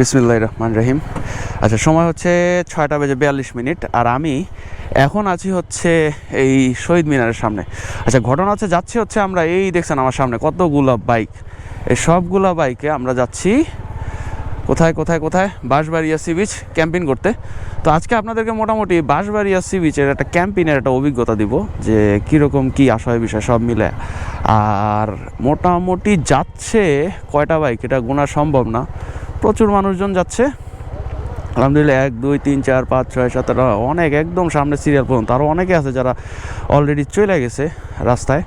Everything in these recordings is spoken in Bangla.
বিসমিল্লাহ রহমান রহিম। আচ্ছা সময় হচ্ছে ছয়টা বেজে বিয়াল্লিশ মিনিট, আর আমি এখন আছি হচ্ছে এই শহীদ মিনারের সামনে। আচ্ছা ঘটনা হচ্ছে, যাচ্ছি হচ্ছে আমরা এই দেখছেন আমার সামনে, কতগুলো বাইক। এই সবগুলো বাইকে আমরা যাচ্ছি, কোথায় কোথায় কোথায়? বাঁশবাড়িয়া সি বিচ ক্যাম্পিং করতে। তো আজকে আপনাদেরকে মোটামুটি বাঁশবাড়িয়া সি বিচের একটা ক্যাম্পিংয়ের একটা অভিজ্ঞতা দিব, যে কীরকম কী আশয় বিষয় সব মিলে। আর মোটামুটি যাচ্ছে কয়টা বাইক, এটা গোনা সম্ভব না। প্রচুর মানুষজন যাচ্ছে। আলহামদুলিল্লাহ, এক, দুই, তিন, চার, পাঁচ, ছয়, সাত, আট অনেক, একদম সামনে সিরিয়াল পর্যন্ত। আরও অনেকে আছে যারা অলরেডি চলে গেছে রাস্তায়।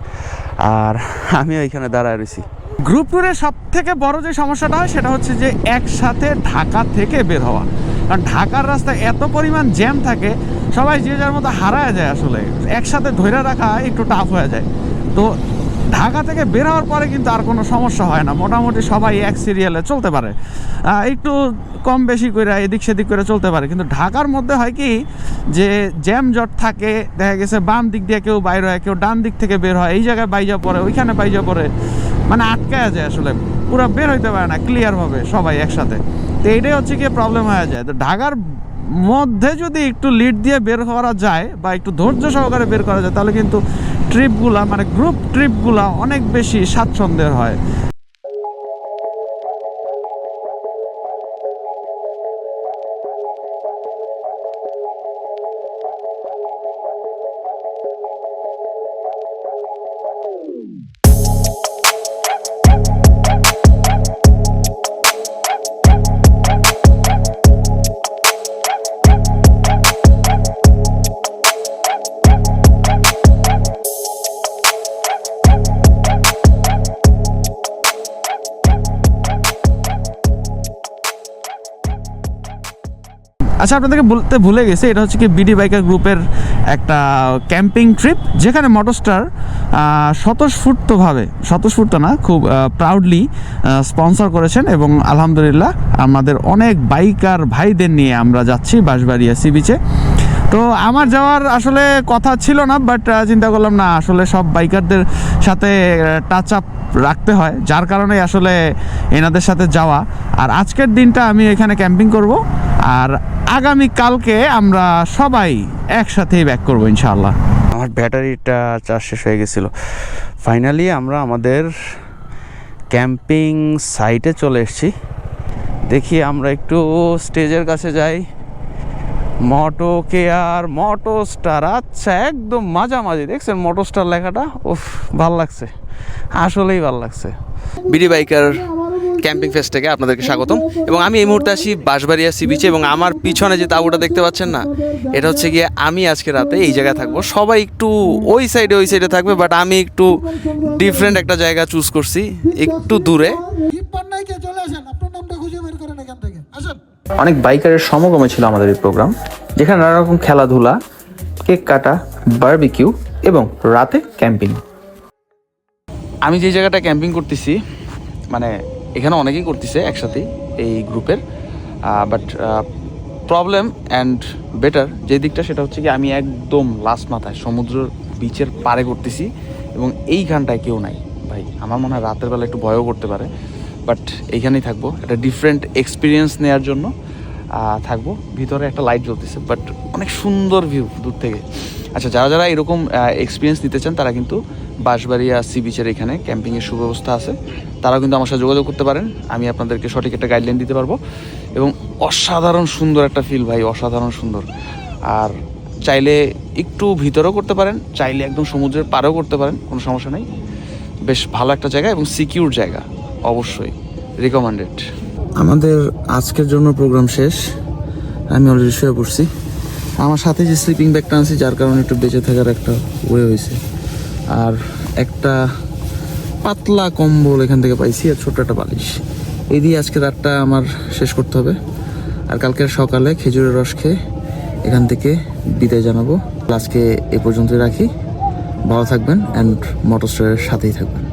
আর আমি এখানে দাঁড়ায় রয়েছি। গ্রুপ ট্যুরের সব থেকে বড় যে সমস্যাটা হয়, সেটা হচ্ছে যে একসাথে ঢাকা থেকে বের হওয়া। কারণ ঢাকার রাস্তায় এত পরিমাণ জ্যাম থাকে, সবাই যে যার মতো হারায় যায় আসলে। একসাথে ধরে রাখা একটু টাফ হয়ে যায়। তো ঢাকা থেকে বের হওয়ার পরে কিন্তু আর কোনো সমস্যা হয় না। মোটামুটি সবাই এক সিরিয়ালে চলতে পারে। একটু কম বেশি করে এদিক সেদিক করে চলতে পারে। কিন্তু ঢাকার মধ্যে হয় কি যে জ্যাম জট থাকে, দেখা গেছে বাম দিক দিয়ে কেউ বাইর হয়, কেউ ডান দিক থেকে বের হয়, এই জায়গায় বাইজা পড়ে, ওইখানে বাইজা পড়ে মানে আটকায় যায় আসলে। পুরো বের হইতে পারে না ক্লিয়ারভাবে সবাই একসাথে। তো এইটাই হচ্ছে কি প্রবলেম হয়ে যায়। তো ঢাকার মধ্যে যদি একটু লিড দিয়ে বের করা যায় বা একটু ধৈর্য সহকারে বের করা যায়, তাহলে কিন্তু ট্রিপগুলা মানে গ্রুপ ট্রিপগুলা অনেক বেশি স্বাচ্ছন্দ্যের হয়। আচ্ছা আপনাদেরকে বলতে ভুলে গেছি, এটা হচ্ছে কি বিডি বাইকার গ্রুপের একটা ক্যাম্পিং ট্রিপ, যেখানে মোটরস্টার স্বতঃস্ফূর্তভাবে, স্বতঃস্ফূর্ত না, খুব প্রাউডলি স্পন্সর করেছেন এবং আলহামদুলিল্লাহ আমাদের অনেক বাইকার ভাইদের নিয়ে আমরা যাচ্ছি বাঁশবাড়িয়া সি বিচে তো আমার যাওয়ার আসলে কথা ছিল না বাট চিন্তা করলাম না, আসলে সব বাইকারদের সাথে টাচ আপ রাখতে হয়, যার কারণে আসলে এনাদের সাথে যাওয়া। আর আজকের দিনটা আমি এখানে ক্যাম্পিং করব। আর আগামী কালকে আমরা সবাই একসাথেই ব্যাক করব ইনশাআল্লাহ। আমার ব্যাটারিটা চার্জ শেষ হয়ে গেছিল। ফাইনালি আমরা আমাদের ক্যাম্পিং সাইটে চলে এসেছি। দেখি আমরা একটু স্টেজের কাছে যাই। মোটো কেয়ার মটো স্টার আচ্ছা একদম মাঝামাঝি। দেখছেন মোটো স্টার লেখাটা? উফ ভালো লাগছে। আসলেই ভালো লাগছে। বিডি বাইকার ক্যাম্পিং ফেস্ট থেকে আপনাদেরকে স্বাগতম। এবং আমি এই মুহূর্তে আছি বাঁশবাড়িয়া সি বিচে এবং আমার পিছনে যে তাঁবুটা দেখতে পাচ্ছেন না এটা হচ্ছে গিয়ে আমি আজকে রাতে এই জায়গায় থাকব। সবাই একটু ওই সাইডে ওই সাইডে থাকবে বাট আমি একটু ডিফারেন্ট একটা জায়গা চুজ করছি একটু দূরে। পান্নাইকে চলে আসেন আপনার নামটা খুঁজে বের করেন এখান থেকে। আসেন। অনেক বাইকারের সমাগমে ছিল আমাদের এই প্রোগ্রাম যেখানে নানা রকম খেলাধুলা কেক কাটা বারবিকিউ এবং রাতে ক্যাম্পিং আমি যে জায়গাটা ক্যাম্পিং করতেছি মানে এখানে অনেকেই করতেছে একসাথে এই গ্রুপের বাট প্রবলেম অ্যান্ড বেটার যে দিকটা সেটা হচ্ছে কি আমি একদম লাস্ট মাথায় সমুদ্র বিচের পারে করতেছি এবং এইখানটায় কেউ নাই। ভাই, আমার মনে হয় রাতের বেলা একটু ভয়ও করতে পারে বাট এইখানেই থাকব। একটা ডিফারেন্ট এক্সপিরিয়েন্স নেওয়ার জন্য। থাকব। ভিতরে একটা লাইট জ্বলতেছে বাট অনেক সুন্দর ভিউ দূর থেকে। আচ্ছা যারা যারা এরকম এক্সপিরিয়েন্স নিতে চান, তারা কিন্তু বাঁশবাড়িয়া সি বিচের এখানে ক্যাম্পিংয়ের সুব্যবস্থা আছে। তারাও কিন্তু আমার সাথে যোগাযোগ করতে পারেন, আমি আপনাদেরকে সঠিক একটা গাইডলাইন দিতে পারব। এবং অসাধারণ সুন্দর একটা ফিল ভাই, অসাধারণ সুন্দর। আর চাইলে একটু ভিতরেও করতে পারেন, চাইলে একদম সমুদ্রের পাড়েও করতে পারেন, কোনো সমস্যা নেই। বেশ ভালো একটা জায়গা এবং সিকিউর জায়গা, অবশ্যই রিকমেন্ডেড আমাদের আজকের জন্য প্রোগ্রাম শেষ। আমি অলরেডি শুয়ে পড়ছি। আমার সাথে যে স্লিপিং ব্যাগটা আনছি, যার কারণে একটু বেঁচে থাকার একটা ওয়ে হয়েছে। আর একটা পাতলা কম্বল এখান থেকে পাইছি, আর ছোট্ট একটা বালিশ। এই দিয়ে আজকে রাতটা আমার শেষ করতে হবে। আর কালকের সকালে খেজুরের রস খেয়ে এখান থেকে বিদায় জানাব। আজকে এ পর্যন্তই রাখি। ভালো থাকবেন অ্যান্ড মোটরস্টারের সাথেই থাকবেন।